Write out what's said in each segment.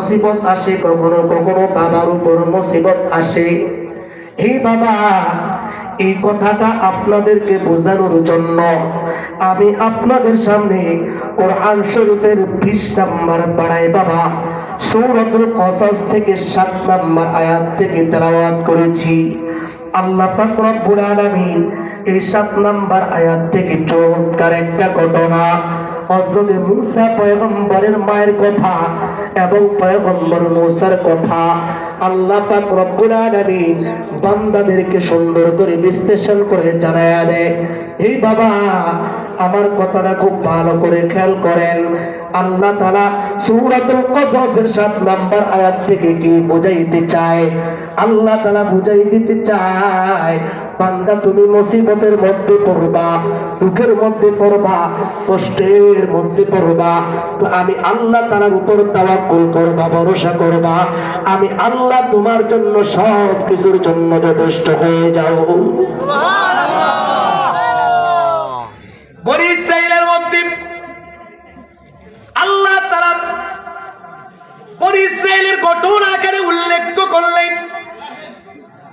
মুসিবত আসে, কখনো কখনো বাবার উপর মুসিবত আসে। এই বাবা, এই কথাটা আপনাদেরকে বোঝানোর জন্য আমি আপনাদের সামনে কোরআন শরীফের বিশ নাম্বার পাড়ায় বাবা, সৌরতুল কসাস থেকে সাত নাম্বার আয়াত থেকে তেলাওয়াত করেছি। আল্লাহ পাক রব্বুল আলামিন এই সাত নাম্বার আয়াত থেকে চমৎকার একটা ঘটনা হযরত মুসা পয়গম্বরের মায়ের কথা এবং পয়গম্বর মুসার কথা আল্লাহ পাক রব্বুল আলামিন বান্দাদেরকে সুন্দর করে বিশ্লেষণ করে জানায়া দেয় এই বাবা, আমার কথাটা খুব ভালো করে খেয়াল করেন। আল্লাহ তাআলা সূরাতুল কসসের 7 নাম্বার আয়াত থেকে কি বোঝাইতে চায়? আল্লাহ তাআলা বুঝাই দিতে চায়, বান্দা, তুমি মুসিবতের মধ্যে পড়বা, দুঃখের মধ্যে পড়বা, কষ্টের মধ্যে পড়বা, তো আমি আল্লাহ তাআলার উপর তাওয়াক্কুল করবা, ভরসা করবা। আমি আল্লাহ তোমার জন্য সব কিছুর জন্য যথেষ্ট হয়ে যাও।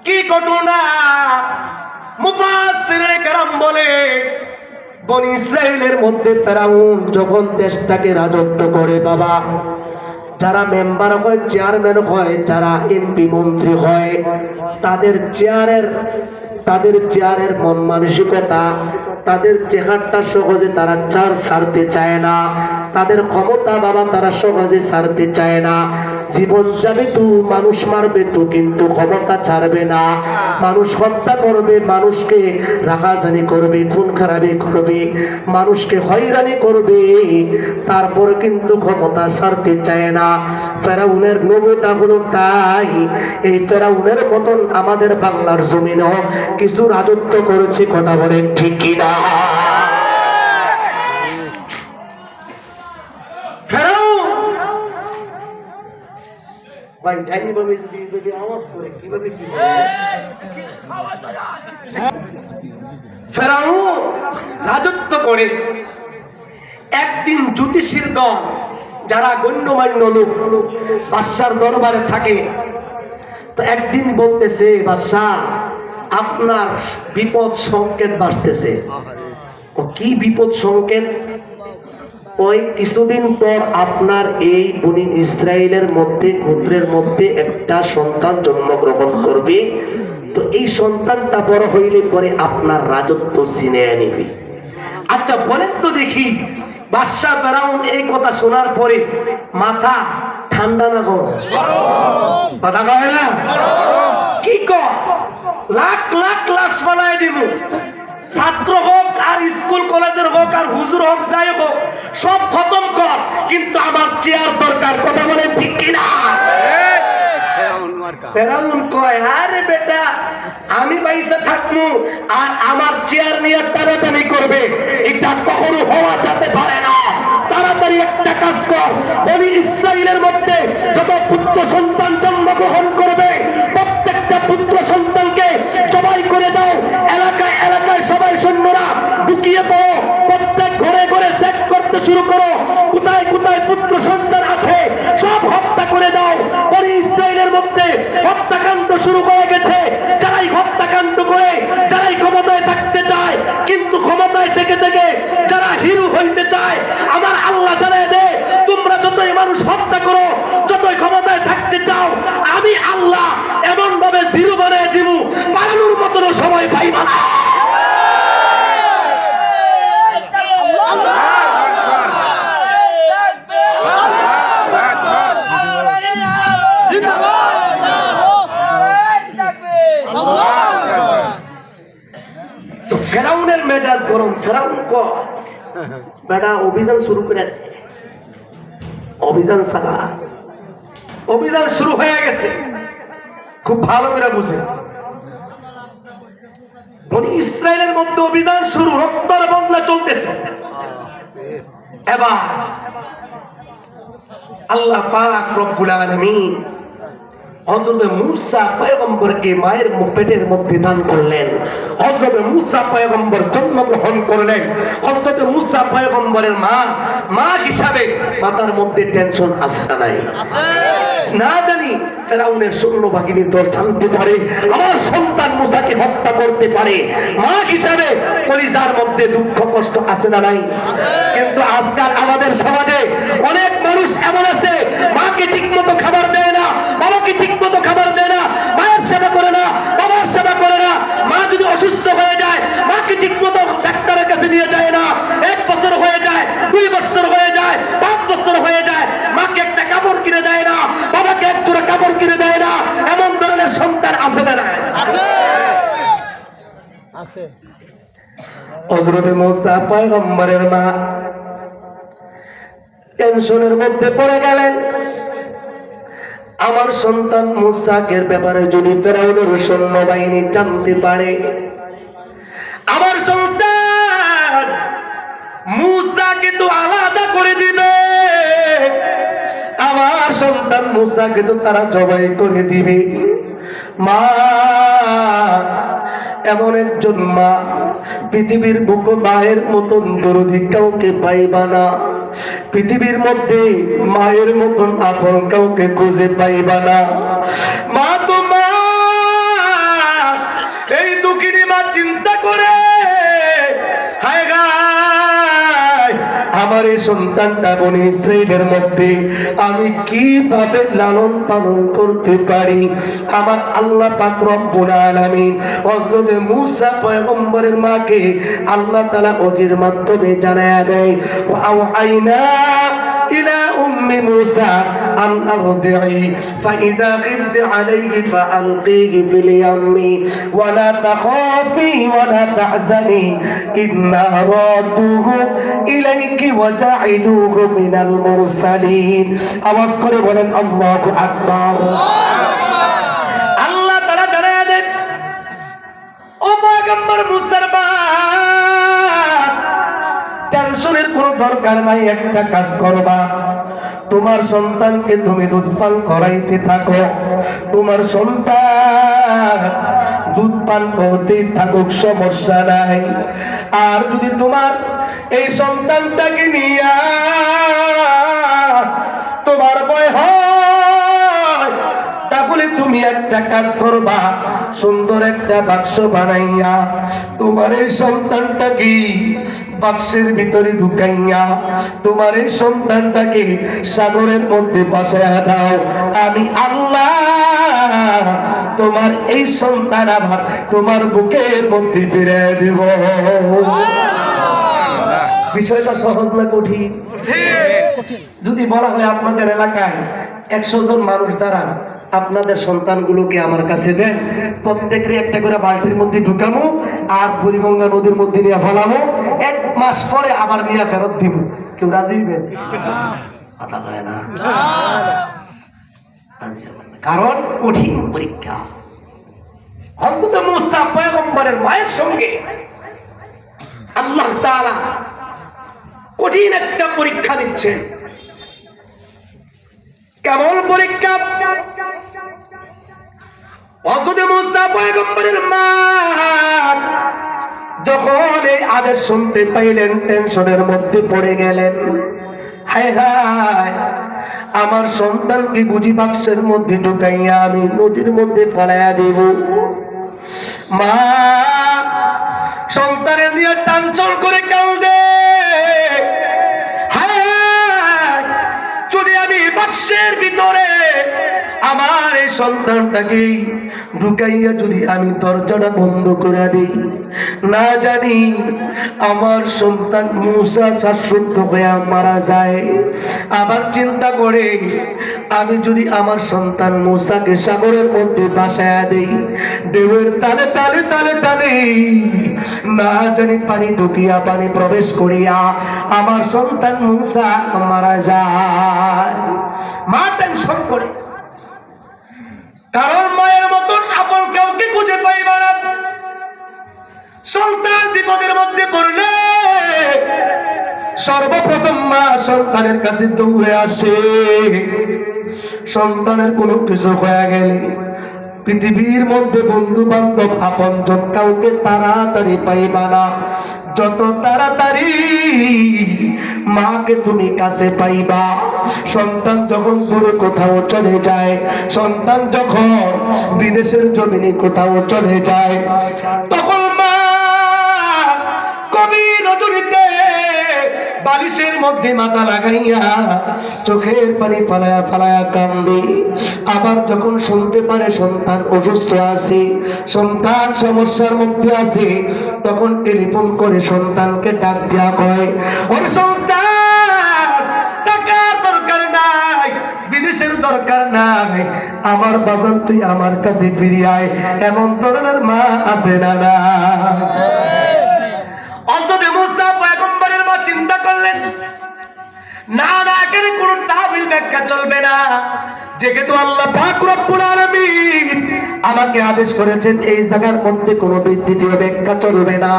কি ঘটনা? মুফাসসিরে কেরাম বলে বনি ইসরায়েলের মধ্যে ফেরাউন যখন দেশটাকে রাজত্ব করে, বাবা, যারা মেম্বার হয়, চেয়ারম্যান হয়, যারা এমপি মন্ত্রী হয়, তাদের চেয়ারের তাদের চেয়ারের মন মানসিকতা তাদের চেহারটা সহজে তারা চার ছাড়তে চায় না। তাদের ক্ষমতা বাবা তারা সহজে ছাড়তে চায় না। জীবন যাবে তু, মানুষ মারবে তো, কিন্তু ক্ষমতা ছাড়বে না। মানুষ হত্যা করবে, মানুষকে রাখাজানি করবে, খুন খারাপি করবে, মানুষকে হয়রানি করবে, তারপর কিন্তু ক্ষমতা ছাড়তে চায় না। ফেরাউনের নবুটা হলো তাই। এই ফেরাউনের মতন আমাদের বাংলার জমিনও কিছু রাজত্ব করেছে, কথা বলেন ঠিক কিনা? ভাই, এইভাবে যদি যদি আওয়াজ করে, কীভাবে কি ফেরাউন, রাজত্ব করে। একদিন জ্যোতিষীর দল, যারা গণ্যমান্য লোক, বাদশার দরবারে থাকে, তো একদিন বলতেছে বাদশাহ আপনার বিপদ সংকেত বাড়তেছে। ও কি বিপদ সংকেত? ওই কিছুদিন পর আপনার এই বনি ইসরায়েলের মধ্যে গোত্রের মধ্যে একটা সন্তান জন্মগ্রহণ করবে। তো এই সন্তানটা বড় হইলে পরে আপনার রাজত্ব চিনে নিবে আচ্ছা বলেন তো দেখি বাদশাহ ফেরাউন এই কথা শোনার পরে মাথা ঠান্ডা না গরম? কথা কয় না কি কর লাখ লাখ লাশ বানায় দিব। ছাত্র হোক আর স্কুল, কলেজের হোক আর হুজুর হোক, যাই হোক, সব খতম কর। কিন্তু আমার চেয়ার দরকার, কথা বলেন ঠিক কিনা? নিয়ে টানাটানি করবে। এটা কখনো হওয়া যেতে পারে না। তাড়াতাড়ি একটা কাজ কর। মধ্যে যত পুত্র সন্তান জন্মগ্রহণ করবে প্রত্যেকটা পুত্র সন্তানকে জবাই করে দাও এলাকায় এলাকায় সবাই সৈন্যরা ঢুকিয়ে পড়ো প্রত্যেক ঘরে ঘরে চেক করতে শুরু করো কোথায় কোথায় পুত্র সন্তান আছে সব হত্যা করে দাও বনি ইসরায়েলের মধ্যে হত্যাকাণ্ড শুরু হয়ে গেছে যারাই হত্যাকাণ্ড করে যারাই ক্ষমতায় থাকতে চায় কিন্তু ক্ষমতায় থেকে থেকে যারা হিরো হইতে চায় আমার আল্লাহ জানায় দে তোমরা যতই মানুষ হত্যা করো যতই ক্ষমতায় থাকতে চাও আমি আল্লাহ এমন ভাবে জিরো বানায় দিব পালানোর মতন সময় পাইবা না। ফেরাউনের মেজাজ গরম ফেরাউন কর। বেটা, অভিযান শুরু করে। অভিযান চালা। অভিযান শুরু হয়ে গেছে। খুব ভালো করে বুঝে। বনি ইসরায়েলের মধ্যে অভিযান শুরু, রক্তর বন্যা চলতেছে। এবার আল্লাহ পাক রব্বুল আলামিন হজরত মুসা পয়গম্বরকে মায়ের পেটের মধ্যে দান করলেন। হজরত মুসা পয়গম্বর জন্মগ্রহণ করলেন। হজরত মুসা পয়গম্বরের মা মা হিসাবে মাতার মধ্যে টেনশন আসে না নাই? না জানি ফেরাউনের সৈন্য বাহিনীর দল জানতে পারে আমার সন্তান হত্যা করতে পারে। মা হিসাবে কলিজার মধ্যে দুঃখ, কষ্ট আসে না নাই? কিন্তু আজকাল আমাদের সমাজে অনেক মানুষ এমন আছে, মাকে ঠিক মতো খাবার দেয় না, বাবাকে ঠিক মতো খাবার দেয় না, মায়ের সেবা করে না, বাবার সেবা করে না। মা যদি অসুস্থ হয়ে যায়, মাকে ঠিক মতো ডাক্তারের কাছে নিয়ে যায় না। এক বছর হয়ে যায়, দুই বছর হয়ে যায়, পাঁচ বছর হয়ে যায়, মাকে একটা কাপড় কিনে দেয় না, বাবাকে এক জোড়া কাপড় কিনে দেয় না। এমন ধরনের সন্তান আছে না নাই? হজরত মুসা পয়গম্বরের মা টেনশনের মধ্যে পড়ে গেলেন। আমার সন্তান মুসাকের ব্যাপারে যদি ফেরাউনের সৈন্য বাহিনী জানতে পারে, আমার সন্তান মুসাকে তো আলাদা করে দিবে। আমার সন্তান মুসাকে তো তারা জবাই করে দিবে। মা এমন একজন মা পৃথিবীর বুক মায়ের মতন দরদি কাউকে পাইবা না। পৃথিবীর মধ্যে মায়ের মতন আপন কাউকে খুঁজে পাইবা না। মা তো আমার এই সন্তানটা বনি ইসরায়েলের মধ্যে আমি কীভাবে লালন পালন করতে পারি? আমার আল্লাহ পাক রব্বুল আলামিন হযরত মূসা পয়গম্বরের মাকে আল্লাহ তাআলা ওহির মাধ্যমে জানায়া দেয়, ওয়া إلى أم موسى أن أرضعي فإذا خفت عليه فألقيه في اليم ولا تخافي ولا تحزني إنا رادوه إليك وجعلوه من المرسلين أوسكر ولن الله أكبر الله تعالى جنادك أم أكبر موسى টেনশনের কোনো দরকার নাই, একটা কাজ করবা। তোমার সন্তানকে তুমি দুধ পান করাইতে থাকো। তোমার সন্তান দুধ পান করতে থাকুক, সমস্যা নাই। আর যদি তোমার এই সন্তানটাকে নিয়া তোমার ভয় হয় তুমি একটা কাজ করবা সুন্দর একটা বাক্স বানাইয়া তোমার এই সন্তানটাকে বাক্সের ভিতরে ঢুকাইয়া তোমার এই সন্তানটাকে সাগরের মধ্যে বাসায় দাও। আমি আল্লাহ তোমার এই সন্তান আবার তোমার বুকের মধ্যে ফিরে দিব। বিষয়টা সহজ না কঠিন? যদি বলা হয় আপনাদের এলাকায় একশো জন মানুষ দ্বারা আপনাদের সন্তানগুলোকে আমার কাছে দেন প্রত্যেকের একটা করে বালতির মধ্যে ঢুকামো আর বুড়িগঙ্গা নদীর মধ্যে নিয়ে ফেলামো। এক মাস পরে আবার নিয়ে ফেরত দিব কেউ রাজি হইবেন। কারণ কঠিন পরীক্ষা। হযরত মুসা পয়গম্বরের মায়ের সঙ্গে আল্লাহ তাআলা কঠিন একটা পরীক্ষা দিচ্ছেন। কেমন পরীক্ষা। অগদে মুসা পয়গম্বরের মা। যখন এই আদেশ শুনতে পাইলেন, টেনশনের মধ্যে পড়ে গেলেন। হায় হায়, আমার সন্তানকে বুঝি বাক্সের মধ্যে ঢুকাইয়া আমি নদীর মধ্যে ফেলাইয়া দেব। মা, সন্তানের নিয়ে টানচল করে হায় বাক্সের ভিতরে আমার এই সন্তানটাকে ঢুকাইয়া যদি আমি দরজাটা বন্ধ করে দিই, না জানি আমার সন্তান মূসা শাশ্বত হয়ে মারা যায়। আবার চিন্তা করে আমি যদি আমার সন্তান মূসাকে সাগরের মধ্যে বাসায় দেই দেবের তালে তালে তালে তালে, না জানি পানি ঢুকিয়া পানি প্রবেশ করিয়া আমার সন্তান মূসা মারা যায়। মা টেনশন করে। কারণ মায়ের মতন আপন কাউকে খুঁজে পাই না সন্তান বিপদের মধ্যে পড়লে সর্বপ্রথম মা সন্তানের কাছে দৌড়ে আসে। সন্তানের কোনো কিছু হয়ে গেলে পৃথিবীর মধ্যে বন্ধু বান্ধব আপনজন কাউকে তাড়াতাড়ি পাইবা না। যত তাড়াতাড়ি মাকে তুমি কাছে পাইবা। সন্তান যখন দূরে কোথাও চলে যায়, সন্তান যখন বিদেশের জমিনে কোথাও চলে যায়, তখন মা কবি রজনীতে বালিশের মধ্যে মাথা লাগাইয়া চোখের পানি ফালায়া ফালায়া কান্দে। আবার যখন শুনতে পারে সন্তান অসুস্থ আছে, সন্তান সমস্যার মধ্যে আছে, তখন টেলিফোন করে সন্তানকে ডাক দেওয়া কয়, ওর সন্তান, টাকার দরকার নাই, বিদেশের দরকার নাই, আমার বাজার তুই আমার কাছে ফিরে আয়, এমন ধরনের মা আছে না না? অন্তত না না, এখানে তাবিল ব্যাখ্যা চলবে না। যেহেতু আল্লাহ আমাকে আদেশ করেছেন, এই জায়গার মধ্যে কোনো ব্যাখ্যা চলবে না।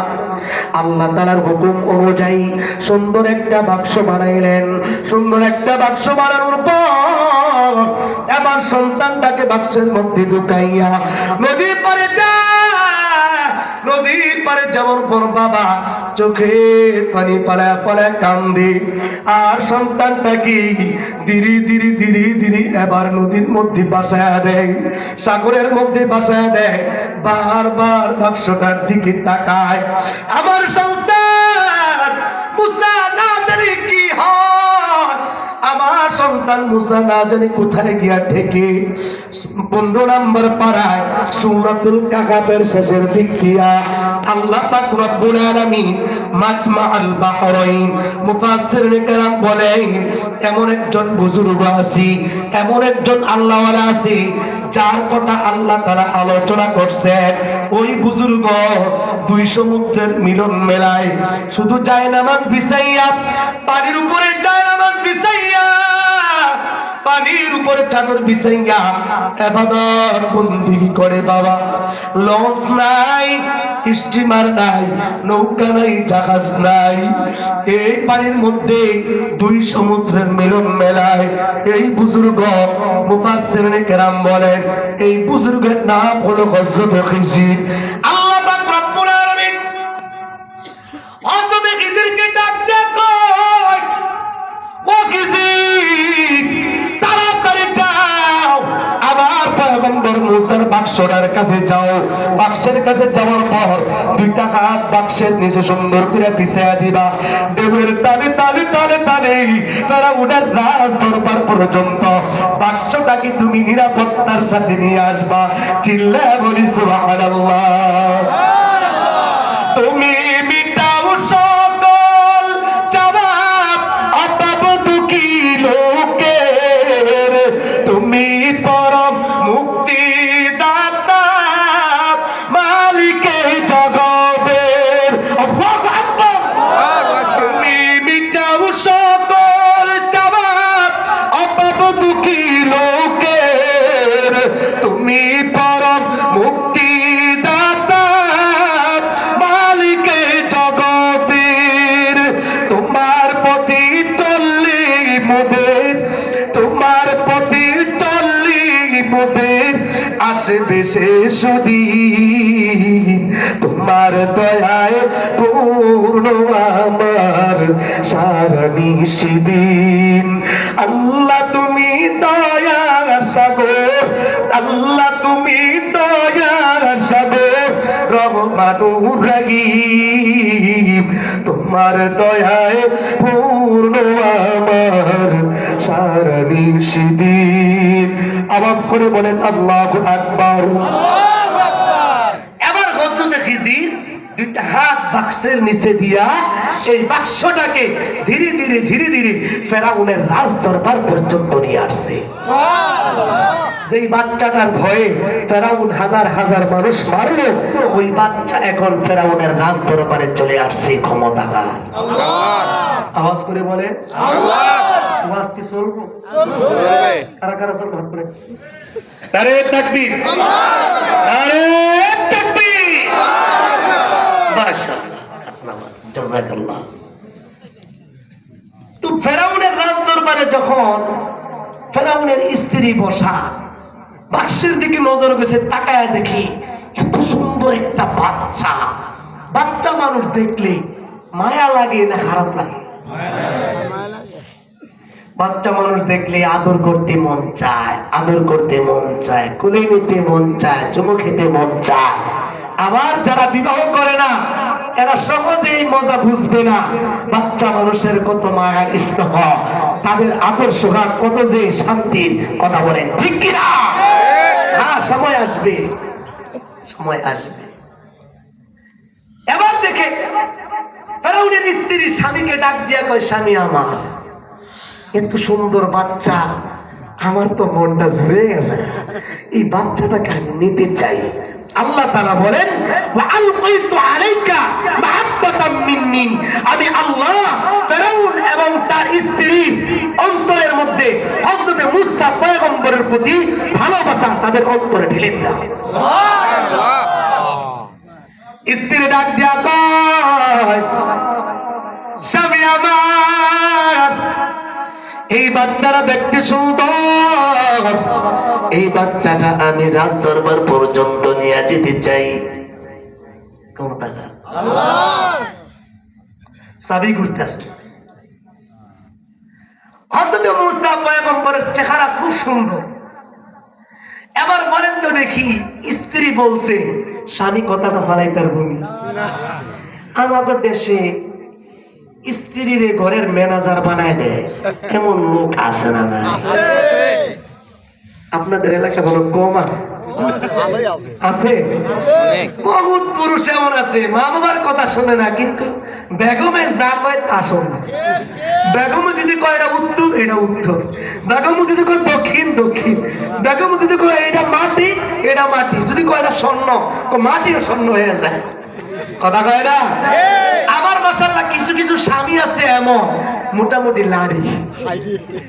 আল্লাহ তাআলার হুকুম অনুযায়ী সুন্দর একটা বাক্স বানাইলেন। সুন্দর একটা বাক্স বানানোর পর আমার সন্তানটাকে বাক্সের মধ্যে ঢুকাইয়া নদীর পারে যা নদীর পারে যাওয়ার পর বাবা চোখের পানি পালা পালা কান্দে। আর সন্তানটাকে ধীরে ধীরে ধীরে ধীরে এবার নদীর মধ্যে বাসায় দেয়। সাগরের মধ্যে বাসায় দেয়। বারবার বাক্সটার দিকে তাকায়। আমার সন্তান, মুসা না জানি কি হয়। আমার সন্তান মুসা না জানি কোথায় গিয়া থেকে পনেরো নম্বর পাড়ায় সুরাতুল কাকাতের শেষের দিক দিয়া আল্লাহ পাক রব্বুল আলামিন মাজমা আল বাহরাইন মুফাসসিরিন কেরাম বলেন, এমন একজন বুজুর্গ আছি, এমন একজন আল্লাহওয়ালা আছি যার কথা আল্লাহ তারা আলোচনা করছেন, ওই বুজুর্গ দুই সমুদ্রের মিলন মেলায় শুধু যায় নামাজ বিছাইয়া পানির উপরে যায় নামাজ বিছাইয়া পানির উপরে চাদর বিছাইয়া এবাদত বন্দিগি করে বাবা। লঞ্চ নাই, স্টিমার নাই, নৌকা নাই, জাহাজ নাই। এই পানির মধ্যে দুই সমুদ্রের মিলন মেলায় এই বুজুর্গ মুফাসসিরিনে কেরাম বলেন, এই বুজুর্গের নাম হলো হযরত খিজির। পয়গম্বর মুসার বাক্সটার কাছে যাও। বাক্সের কাছে যাওয়ার পর দুইটা হাত বাক্সের নিচে সুন্দর করে পিছিয়ে দিবা। দেবের তালে তালে তালে তালে তারা উনার রাজ দরবার পর্যন্ত। বাক্সটা কি তুমি নিরাপত্তার সাথে নিয়ে আসবা। চিল্লা বলি, সুবহানাল্লাহ। শেষ দিন তোমার দয়ায় পূর্ণ আমার সারা নিশিদিন। আল্লাহ তুমি দয়ার সাগর, আল্লাহ তুমি দয়ার সাগর, রহমানুর রহিম। তোমার দয়ায় পূর্ণ আমার সারা নিশিদিন। আওয়াজ করে বলেন আল্লাহু আকবার। দুইটা হাত বাক্সের নিচে দিয়া এই বাক্সটাকে ধীরে ধীরে ধীরে ধীরে ফেরাউনের রাজ দরবার পর্যন্ত নিয়ে আসছে। যেই বাচ্চাটার ভয়ে ফেরাউন হাজার হাজার মানুষ মারলো, ওই বাচ্চা এখন ফেরাউনের রাজ দরবারে চলে আসছে ক্ষমতাকার আওয়াজ করে বলে আওয়াজ কি চলবো? কারা কারা চলবো? হাত করে। আরে তাকবীর। তাকবীর। মাশাআল্লাহ। তো ফেরাউনের রাজ দরবারে যখন ফেরাউনের স্ত্রী বসা বাক্সের দিকে নজর গেছে তাকায় দেখি এত সুন্দর একটা বাচ্চা। বাচ্চা মানুষ দেখলে মায়া লাগে না খারাপ লাগে? বাচ্চা মানুষ দেখলে আদর করতে মন চায় আদর করতে মন চায় কুলে নিতে মন চায় চুমু খেতে মন চায়। আবার যারা বিবাহ করে না, এরা সহজেই মজা বুঝবে না। বাচ্চা মানুষের কত মায়া, স্নেহ, তাদের আদর্শ কত যে শান্তির কথা বলেন। ঠিক কিনা? হ্যাঁ সময় আসবে। সময় আসবে। এবার দেখে, ফেরাউনের স্ত্রী স্বামীকে ডাক দিয়া কয়, স্বামী আমার, এত সুন্দর বাচ্চা, আমার তো মনটা ঝরে গেছে। এই বাচ্চাটাকে আমি নিতে চাই। আল্লাহ তাআলা বলেন আমি আল্লাহ ফেরাউন এবং তার স্ত্রী অন্তরের মধ্যে হযরত মুসা পয়গম্বরের প্রতি ভালোবাসা তাদের অন্তরে ঢেলে দিলাম। স্ত্রী ডাক দিয়া কয় স্বামী আমার এই বাচ্চারা দেখতে সুন্দর। এই বাচ্চাটা আমি রাজ দরবার পর্যন্ত নিয়ে যেতে চাই। সাবি ঘুরতেছে হযরত মুসা পয়গম্বরের চেহারা খুব সুন্দর। এবার বলেন তো দেখি স্ত্রী বলছে স্বামী কথাটা ফালাই তার ভূমি আমাদের দেশে স্ত্রীরে ঘরের ম্যানেজার বানায় দেয় এমন লোক আছে না না আপনাদের এলাকা বলো কম আছে? আছে? বহুত পুরুষ এমন আছে, মা বাবার কথা না, কিন্তু বেগমে যা কয় তা বেগমে যদি কয় এটা উত্তর এটা উত্তর। বেগমে যদি কয় দক্ষিণ দক্ষিণ। বেগমে যদি কয় এটা মাটি এটা মাটি। যদি কয় এটা স্বর্ণ মাটিও স্বর্ণ হয়ে যায়। কথা কয় মাসাল্লাহ কিছু কিছু স্বামী আছে এমন মোটামুটি লাড়ি।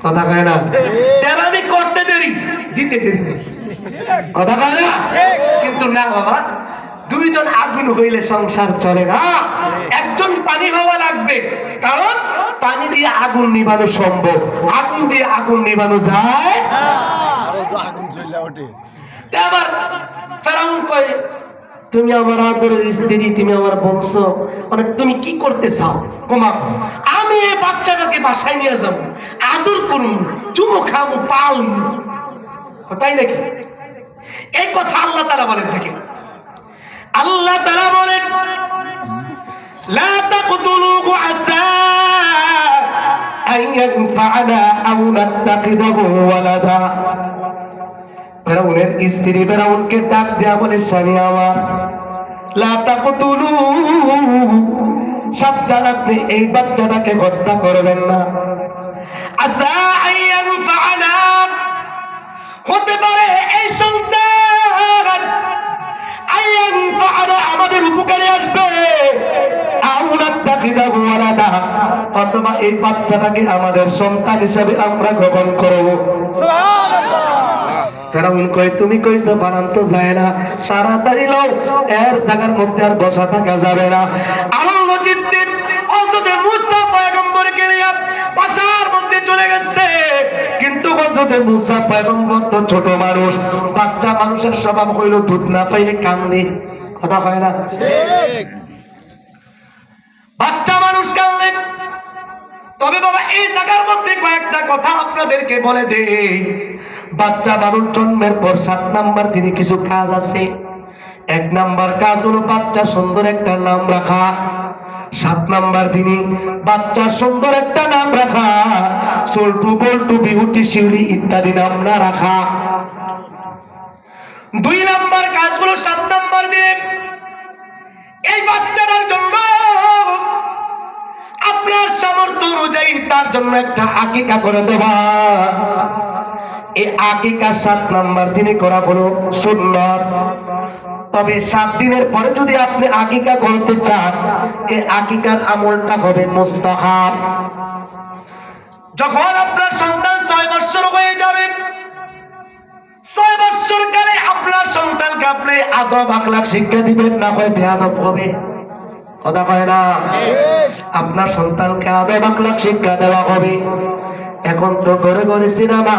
কথা কয় না? তেরামি করতে দেরি দিতে দেরি নেই। কথা কয় না? কিন্তু না বাবা দুইজন আগুন হইলে সংসার চলে না। একজন পানি হওয়া লাগবে কারণ পানি দিয়ে আগুন নিভানো সম্ভব। আগুন দিয়ে আগুন নিভানো যায় তা আবার ফেরাউন কয় তুমি আমার আদরের স্ত্রী তুমি আমার বংশ মানে তুমি কি করতে চাও কমা আমি এই বাচ্চাটাকে বাসায় নিয়ে যাব আদর করুন চুমু খাবো পালবো তাই নাকি এই কথা আল্লাহ তারা বলেন থেকে আল্লাহ তারা বলেন لا تقتلوه عسى أن ينفعنا أو نتخذه ولدا ফেরাউনের স্ত্রী ফেরাউনকে ডাক দেয়া বলে স্বামী আমার লা তাকতুলুহু। সাবধান আপনি, এই বাচ্চাটাকে হত্যা করবেন না হতে পারে এই সন্তান আমাদের উপকারে আসবে অথবা এই বাচ্চাটাকে আমাদের সন্তান হিসাবে আমরা গ্রহণ করব ফেরাউন কই তুমি কইছো বানান তো যায় না। তাড়াতাড়ি লও এর জায়গার মধ্যে আর বসা থাকা যাবে না। আল্লাহ চিত্তে হযরতে মুসা পয়গম্বরকে নিয়ে পাশার মধ্যে চলে গেছে। কিন্তু হযরতে মুসা পয়গম্বর তো ছোট মানুষ বাচ্চা মানুষের স্বভাব হইল দুধ না পাইলে কান্দে। কথা হয় না? ঠিক। বাচ্চা মানুষ কান্দে। তবে বাবা, এই জায়গার মধ্যে কয়েকটা কথা আপনাদেরকে বলে দে বাচ্চা মানুষ জন্মের পর সাত নাম্বার দিনে কিছু কাজ আছে। এক নাম্বার কাজ হলো বাচ্চা সুন্দর একটা নাম রাখা। সাত নাম্বার দিনে বাচ্চা সুন্দর একটা নাম রাখা। সল্টু বল্টু, বিহুটি শিউলি ইত্যাদি নাম না রাখা। দুই নাম্বার কাজগুলো সাত নাম্বার দিনে। এই বাচ্চাটার জন্য আপনার সামর্থ্য অনুযায়ী তার জন্য একটা আকিকা করে দেবা। এই আকিকা সাত নাম্বার দিনে করা হলো সুন্নত। তবে সাত দিনের পরে যদি আপনি আকিকা করতে চান, এই আকিকার আমলটা হবে মুস্তাহাব। যখন আপনার সন্তান ছয় বছর হয়ে যাবে, ছয় বছর কালে আপনার সন্তানকে আপনি আদব আখলাক শিক্ষা দিবেন, না হয় বেয়াদব হবে। কথা কয় না? আপনার সন্তানকে আদব আখলাক শিক্ষা দেওয়া হবে? এখন তো ঘরে ঘরে সিনেমা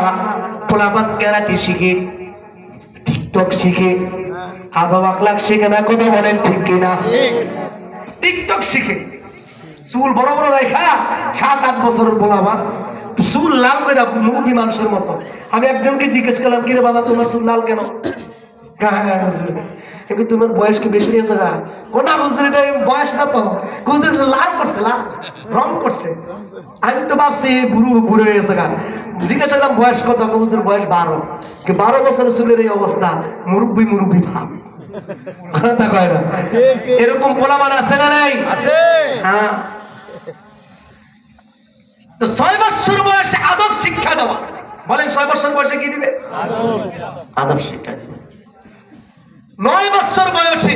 পোলাপান কেরাটি শিখে টিকটক শিখে আদব আখলাক শিখে না কথা বলেন ঠিক কিনা? টিকটক শিখে। চুল বড় বড় রেখা সাত আট বছরের পোলাবা চুল লাল করে মুরগি মানুষের মতো। আমি একজনকে জিজ্ঞেস করলাম কিরে বাবা তোমার চুল লাল কেন? হ্যাঁ, হ্যাঁ, কিন্তু তোমার বয়স কি বেশি হয়েছে না কোনা হুজুর বয়স না তো। হুজুর এটা লাল করছে লাল। রং করছে। আমি তো ভাবছি বুড়ো বুড়ো হয়ে গেছে গা জিজ্ঞাসা করলাম বয়স কত? হুজুর বয়স বারো। কি বারো বছরের চুলের এই অবস্থা? মুরব্বী মুরব্বী ভাব। কয় না? এরকম পোলামান আছে না নাই? হ্যাঁ। তো ছয় বছর বয়সে আদব শিক্ষা দেওয়া। বলেন ছয় বছর বয়সে কি দিবে? আদব শিক্ষা দিবে। নয় বছর বয়সে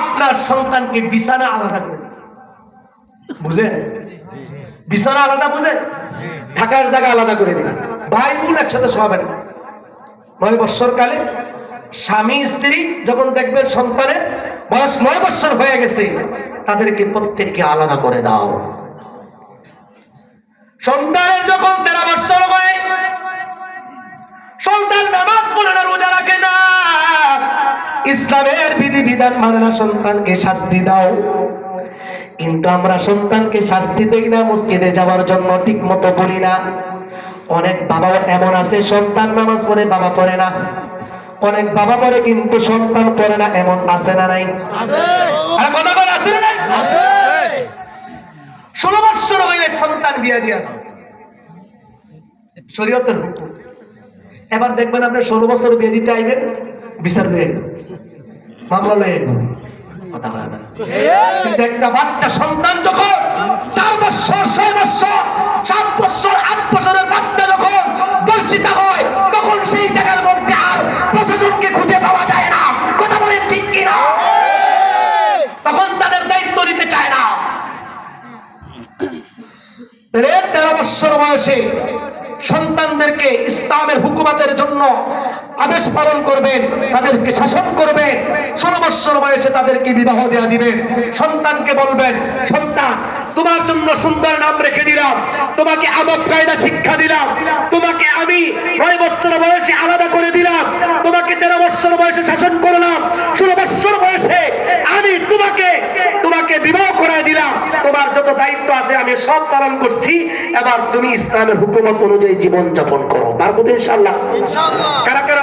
আপনার সন্তানকে বিছানা আলাদা করে দিবে। বুঝেন? বিছানা আলাদা বুঝেন? থাকার জায়গা আলাদা করে দিবেন ভাই বোন একসাথে না নয় বছর কালে স্বামী, স্ত্রী যখন দেখবেন সন্তানের বয়স নয় বছর হয়ে গেছে, তাদেরকে প্রত্যেককে আলাদা করে দাও। সন্তানের যখন তেরো বছর হয়, সন্তান নামাজ পড়ে না, রোজা রাখে না। ইসলামের বিধি বিধান মানে না সন্তানকে শাস্তি দাও। কিন্তু আমরা সন্তানকে শাস্তি দেই না মসজিদে যাওয়ার জন্য ঠিক মতো বলি না। অনেক বাবা এমন আছে সন্তান নামাজ পড়ে বাবা পড়ে না। অনেক বাবা পড়ে কিন্তু সন্তান পড়ে না এমন আছে না নাই? আরে কথা আছে না নাই? ষোলো বৎসর হইলে সন্তান বিয়া দিয়া দাও। শরীয়তের হুকুম। এবার দেখবেন আপনি ষোলো বছর বিয়ে দিতে আইবেন। বিচার মামলা লয়ে কথা হয় না। কিন্তু একটা বাচ্চা সন্তান যখন চার বছর, ছয় বছর, সাত বছর, আট বছরের বাচ্চা যখন দর্শিত হয়, তখন সেই জায়গার মধ্যে আর প্রশাসনকে খুঁজে পাওয়া যায় না। কথা বলেন ঠিক কিনা? তখন তাদের দায়িত্ব নিতে চায় না। তেরো বছর বয়সে সন্তানদেরকে ইসলামের হুকুমাতের জন্য আদেশ পালন করবেন তাদেরকে শাসন করবেন ষোলো বছর বয়সে তাদেরকে বিবাহ দেওয়া দিবেন। সন্তানকে বলবেন সন্তান তোমার জন্য সুন্দর নাম রেখে দিলাম তোমাকে আদব কায়দা শিক্ষা দিলাম তোমাকে আমি নয় বছর বয়সে আলাদা করে দিলাম তোমাকে তেরো বছর বয়সে শাসন করলাম ষোলো বছর বয়সে আমি তোমাকে তোমাকে বিবাহ করে দিলাম তোমার যত দায়িত্ব আছে আমি সব পালন করছি এবার তুমি ইসলামের হুকুমত অনুযায়ী জীবন যাপন করো। পারব ইনশাল্লাহ কারা কারা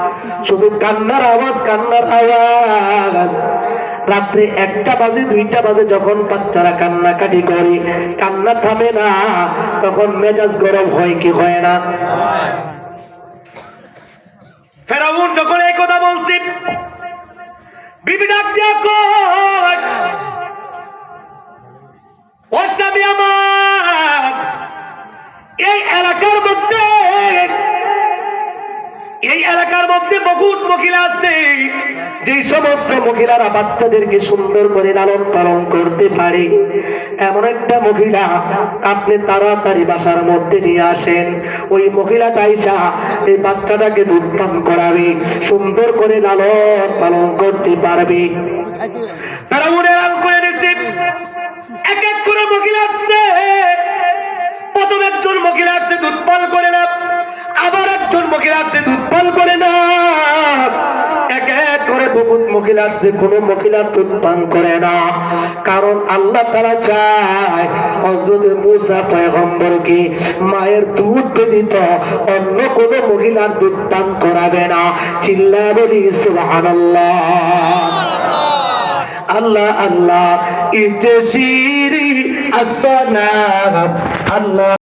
শুধু কান্নার আওয়াজ কান্নার আওয়াজ। রাত্রে একটা বাজে, দুইটা বাজে যখন বাচ্চারা কান্নাকাটি করে, কান্না থামে না, তখন মেজাজ গরম হয় কি হয় না? ফেরাউন যখন এই কথা বলছি, বিবি আমার, এই এলাকার মধ্যে এই এলাকার মধ্যে বহুত মহিলা আছে। যে সমস্ত মহিলারা বাচ্চাদেরকে সুন্দর করে লালন পালন করতে পারে। এমন একটা মহিলা আপনি তাড়াতাড়ি বাসার মধ্যে নিয়ে আসেন। ওই মহিলাটা আইসা এই বাচ্চাটাকে দুধ করাবে, সুন্দর করে লালন পালন করতে পারবে। তারা মনে করে দিচ্ছে এক এক করে মহিলা আসছে। প্রথম একজন মহিলা আসছে দুধ করে না। আবার একজন মহিলা আসছে দুধ পান করে না মহিলা কোন মহিলার দুধ পান কারণ আল্লাহ তারা চায় মুসা মায়ের দুধ ব্যতীত অন্য কোন মহিলার দুধ পান করাবে না। চিল্লা বলি, সুবহানাল্লাহ। আল্লাহ আল্লাহ ইজসিরি আসনা আল্লাহ।